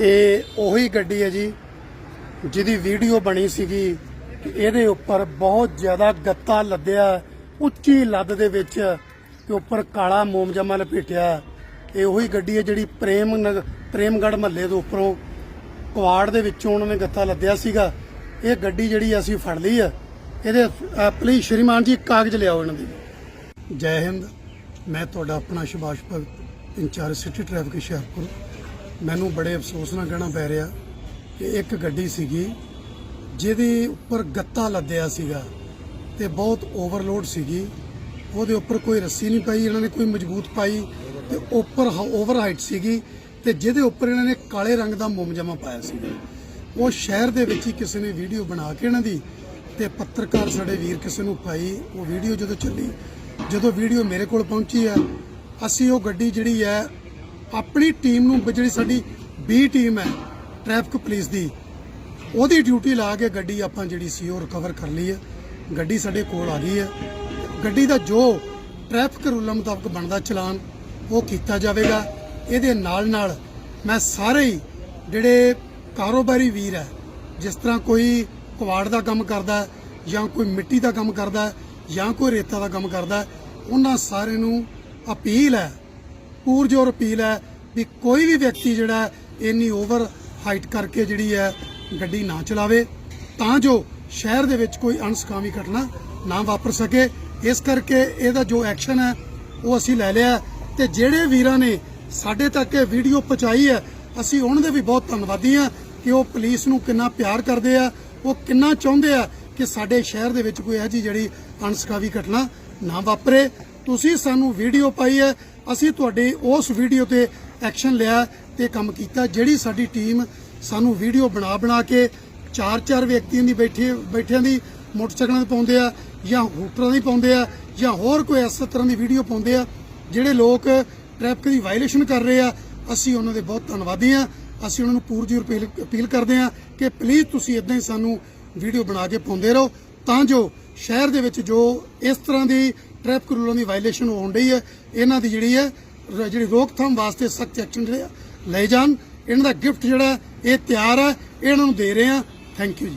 ਇਹ ਉਹੀ ਗੱਡੀ ਹੈ ਜੀ, ਜਿਹਦੀ ਵੀਡੀਓ ਬਣੀ ਸੀਗੀ ਕਿ ਇਹਦੇ ਉੱਪਰ ਬਹੁਤ ਜ਼ਿਆਦਾ ਗੱਤਾ ਲੱਦਿਆ, ਉੱਚੀ ਲੱਦ ਦੇ ਵਿੱਚ ਤੇ ਉੱਪਰ ਕਾਲਾ ਮੋਮਜਮਾ ਲਪੇਟਿਆ। ਇਹ ਉਹੀ ਗੱਡੀ ਹੈ ਜਿਹੜੀ ਪ੍ਰੇਮ ਨਗ- ਪ੍ਰੇਮਗੜ੍ਹ ਮਹੱਲੇ ਦੇ ਉੱਪਰੋਂ ਕੁਆੜ ਦੇ ਵਿੱਚੋਂ ਉਹਨਾਂ ਨੇ ਗੱਤਾ ਲੱਦਿਆ ਸੀਗਾ। ਇਹ ਗੱਡੀ ਜਿਹੜੀ ਅਸੀਂ ਫੜ ਲਈ ਆ। ਇਹਦੇ ਪਲੀਜ਼ ਸ਼੍ਰੀਮਾਨ ਜੀ, ਕਾਗਜ਼ ਲਿਆਓ ਇਹਨਾਂ ਦੇ। ਜੈ ਹਿੰਦ। ਮੈਂ ਤੁਹਾਡਾ ਆਪਣਾ Subhash Bhagat, in-charge city traffic Hoshiarpur. ਮੈਨੂੰ ਬੜੇ ਅਫਸੋਸ ਨਾਲ ਕਹਿਣਾ ਪੈ ਰਿਹਾ ਕਿ ਇੱਕ ਗੱਡੀ ਸੀਗੀ ਜਿਹਦੇ ਉੱਪਰ ਗੱਤਾ ਲੱਦਿਆ ਸੀਗਾ ਤੇ ਬਹੁਤ ਓਵਰਲੋਡ ਸੀਗੀ। ਉਹਦੇ ਉੱਪਰ ਕੋਈ ਰੱਸੀ ਨਹੀਂ ਪਾਈ, ਇਹਨਾਂ ਨੇ ਕੋਈ ਮਜ਼ਬੂਤ ਪਾਈ ਤੇ ਉੱਪਰ ਓਵਰ ਹਾਈਟ ਸੀਗੀ ਤੇ ਜਿਹਦੇ ਉੱਪਰ ਇਹਨਾਂ ਨੇ ਕਾਲੇ ਰੰਗ ਦਾ ਮੁਮਜਮਾ ਪਾਇਆ ਸੀਗਾ। ਉਹ ਸ਼ਹਿਰ ਦੇ ਵਿੱਚ ਹੀ ਕਿਸੇ ਨੇ ਵੀਡੀਓ ਬਣਾ ਕੇ ਇਹਨਾਂ ਦੀ ਤੇ ਪੱਤਰਕਾਰ ਸਾਡੇ ਵੀਰ ਕਿਸੇ ਨੂੰ ਪਾਈ, ਉਹ ਵੀਡੀਓ ਜਦੋਂ ਚੱਲੀ, ਜਦੋਂ ਵੀਡੀਓ ਮੇਰੇ ਕੋਲ ਪਹੁੰਚੀ ਹੈ, ਅਸੀਂ ਉਹ ਗੱਡੀ ਜਿਹੜੀ ਹੈ ਆਪਣੀ ਟੀਮ ਨੂੰ ਜਿਹੜੀ ਸਾਡੀ ਬੀ ਟੀਮ ਹੈ ਟ੍ਰੈਫਿਕ ਪੁਲਿਸ ਦੀ, ਉਹਦੀ ਡਿਊਟੀ ਲਾ ਕੇ ਗੱਡੀ ਆਪਾਂ ਜਿਹੜੀ ਸੀ ਉਹ ਰਿਕਵਰ ਕਰ ਲਈ ਹੈ। ਗੱਡੀ ਸਾਡੇ ਕੋਲ ਆ ਗਈ ਹੈ। ਗੱਡੀ ਦਾ ਜੋ ਟ੍ਰੈਫਿਕ ਰੂਲਾਂ ਮੁਤਾਬਕ ਬਣਦਾ ਚਲਾਨ, ਉਹ ਕੀਤਾ ਜਾਵੇਗਾ। ਇਹਦੇ ਨਾਲ ਨਾਲ ਮੈਂ ਸਾਰੇ ਹੀ ਜਿਹੜੇ ਕਾਰੋਬਾਰੀ ਵੀਰ ਹੈ, ਜਿਸ ਤਰ੍ਹਾਂ ਕੋਈ ਕਵਾੜ ਦਾ ਕੰਮ ਕਰਦਾ ਜਾਂ ਕੋਈ ਮਿੱਟੀ ਦਾ ਕੰਮ ਕਰਦਾ ਜਾਂ ਕੋਈ ਰੇਤਾ ਦਾ ਕੰਮ ਕਰਦਾ ਉਹਨਾਂ ਸਾਰੇ ਨੂੰ ਅਪੀਲ ਹੈ ਪੂਰਜੋਰ ਅਪੀਲ ਹੈ ਵੀ ਕੋਈ ਵੀ ਵਿਅਕਤੀ ਜਿਹੜਾ ਇੰਨੀ ਓਵਰ ਹਾਈਟ ਕਰਕੇ ਜਿਹੜੀ ਹੈ ਗੱਡੀ ਨਾ ਚਲਾਵੇ, ਤਾਂ ਜੋ ਸ਼ਹਿਰ ਦੇ ਵਿੱਚ ਕੋਈ ਅਣਸਕਾਮੀ ਘਟਨਾ ਨਾ ਵਾਪਰ ਸਕੇ। ਇਸ ਕਰਕੇ ਇਹਦਾ ਜੋ ਐਕਸ਼ਨ ਹੈ, ਉਹ ਅਸੀਂ ਲੈ ਲਿਆ ਹੈ ਤੇ ਜਿਹੜੇ ਵੀਰਾਂ ਨੇ ਸਾਡੇ ਤੱਕ ਇਹ ਵੀਡੀਓ ਪਹੁੰਚਾਈ ਹੈ, ਅਸੀਂ ਉਹਨਾਂ ਦੇ ਵੀ ਬਹੁਤ ਧੰਨਵਾਦੀ ਹਾਂ ਕਿ ਉਹ ਪੁਲਿਸ ਨੂੰ ਕਿੰਨਾ ਪਿਆਰ ਕਰਦੇ ਆ, ਉਹ ਕਿੰਨਾ ਚਾਹੁੰਦੇ ਆ ਕਿ ਸਾਡੇ ਸ਼ਹਿਰ ਦੇ ਵਿੱਚ ਕੋਈ ਇਹੋ ਜਿਹੀ ਜਿਹੜੀ ਅਣਸਕਾਵੀ ਘਟਨਾ ਨਾ ਵਾਪਰੇ। ਤੁਸੀਂ ਸਾਨੂੰ ਵੀਡੀਓ ਪਾਈ ਹੈ, ਅਸੀਂ ਤੁਹਾਡੀ ਉਸ ਵੀਡੀਓ ਤੇ ਐਕਸ਼ਨ ਲਿਆ ਤੇ ਕੰਮ ਕੀਤਾ, ਜਿਹੜੀ ਸਾਡੀ ਟੀਮ ਸਾਨੂੰ ਵੀਡੀਓ ਬਣਾ ਬਣਾ ਕੇ ਚਾਰ ਚਾਰ ਵਿਅਕਤੀਆਂ ਦੀ ਬੈਠੇ, ਬੈਠਿਆਂ ਦੀ ਮੋਟਰਸਾਈਕਲਾਂ ਤੇ ਪਾਉਂਦੇ ਆ, ਜਾਂ ਹੂਟਰਾਂ ਦੀ ਪਾਉਂਦੇ ਆ, ਜਾਂ ਹੋਰ ਕੋਈ ਇਸ ਤਰ੍ਹਾਂ ਦੀ ਵੀਡੀਓ ਪਾਉਂਦੇ ਆ, ਜਿਹੜੇ ਲੋਕ ਟ੍ਰੈਫਿਕ ਦੀ ਵਾਇਲੇਸ਼ਨ ਕਰ ਰਹੇ ਆ, ਅਸੀਂ ਉਹਨਾਂ ਦੇ ਬਹੁਤ ਧੰਨਵਾਦੀ ਆ ਅਸੀਂ ਉਹਨਾਂ ਨੂੰ ਪੂਰੀ ਅਪੀਲ ਅਪੀਲ ਕਰਦੇ ਆ ਕਿ ਪਲੀਜ਼ ਤੁਸੀਂ ਇਦਾਂ ਹੀ ਸਾਨੂੰ ਵੀਡੀਓ ਬਣਾ ਕੇ ਪਾਉਂਦੇ ਰਹੋ, ਤਾਂ ਜੋ ਸ਼ਹਿਰ ਦੇ ਵਿੱਚ ਜੋ ਇਸ ਤਰ੍ਹਾਂ ਦੀ ਟ੍ਰੈਫਿਕ ਰੂਲਾਂ ਦੀ ਵਾਇਲੇਸ਼ਨ ਹੋਣ ਰਹੀ ਹੈ। ਇਹਨਾਂ ਦੀ ਜਿਹੜੀ ਹੈ ਜਿਹੜੀ ਰੋਕਥਾਮ ਵਾਸਤੇ ਸਖਤ ਐਕਸ਼ਨ ਜਿਹੜੇ ਆ, ਲਏ ਜਾਣ। ਇਹਨਾਂ ਦਾ ਗਿਫਟ ਜਿਹੜਾ ਇਹ ਤਿਆਰ ਹੈ। ਇਹਨਾਂ ਨੂੰ ਦੇ ਰਹੇ ਆ ਥੈਂਕ ਯੂ ਜੀ।